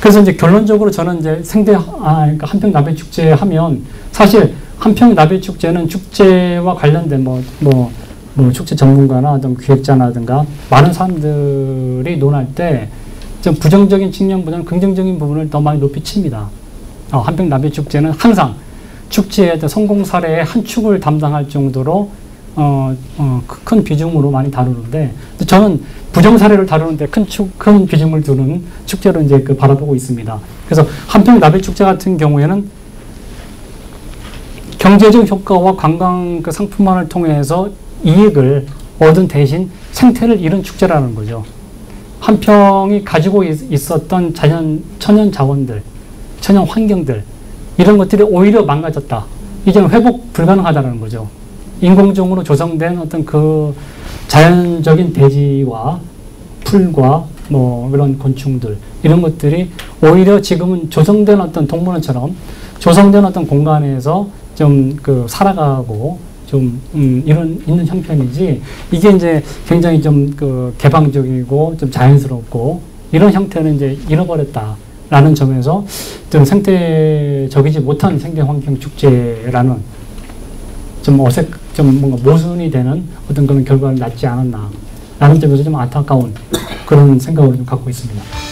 그래서 이제 결론적으로 저는 이제 생대 아 그러니까 한평 나베 축제 하면 사실 한평 나베 축제는 축제와 관련된 뭐뭐 뭐 축제 전문가나 어떤 기획자라든가 많은 사람들이 논할 때 좀 부정적인 측면보다는 긍정적인 부분을 더 많이 높이 칩니다. 어, 한평 나베 축제는 항상 축제의 성공 사례의 한 축을 담당할 정도로 어, 어, 큰 비중으로 많이 다루는데 저는 부정 사례를 다루는데 큰, 축, 큰 비중을 두는 축제로 이제 그 바라보고 있습니다. 그래서 한평 나베 축제 같은 경우에는 경제적 효과와 관광 그 상품만을 통해서 이익을 얻은 대신 생태를 잃은 축제라는 거죠. 한평이 가지고 있, 었던 자연, 천연 자원들, 천연 환경들, 이런 것들이 오히려 망가졌다. 이제는 회복 불가능하다는 거죠. 인공적으로 조성된 어떤 그 자연적인 대지와 풀과 뭐 그런 곤충들 이런 것들이 오히려 지금은 조성된 어떤 동물원처럼 조성된 어떤 공간에서 좀 그 살아가고 좀 음, 이런 있는 형편이지 이게 이제 굉장히 좀 그 개방적이고 좀 자연스럽고 이런 형태는 이제 잃어버렸다 라는 점에서 좀 생태적이지 못한 생태 환경 축제라는 좀 어색 좀 뭔가 모순이 되는 어떤 그런 결과를 낳지 않았나 라는 점에서 좀 안타까운 그런 생각을 좀 갖고 있습니다.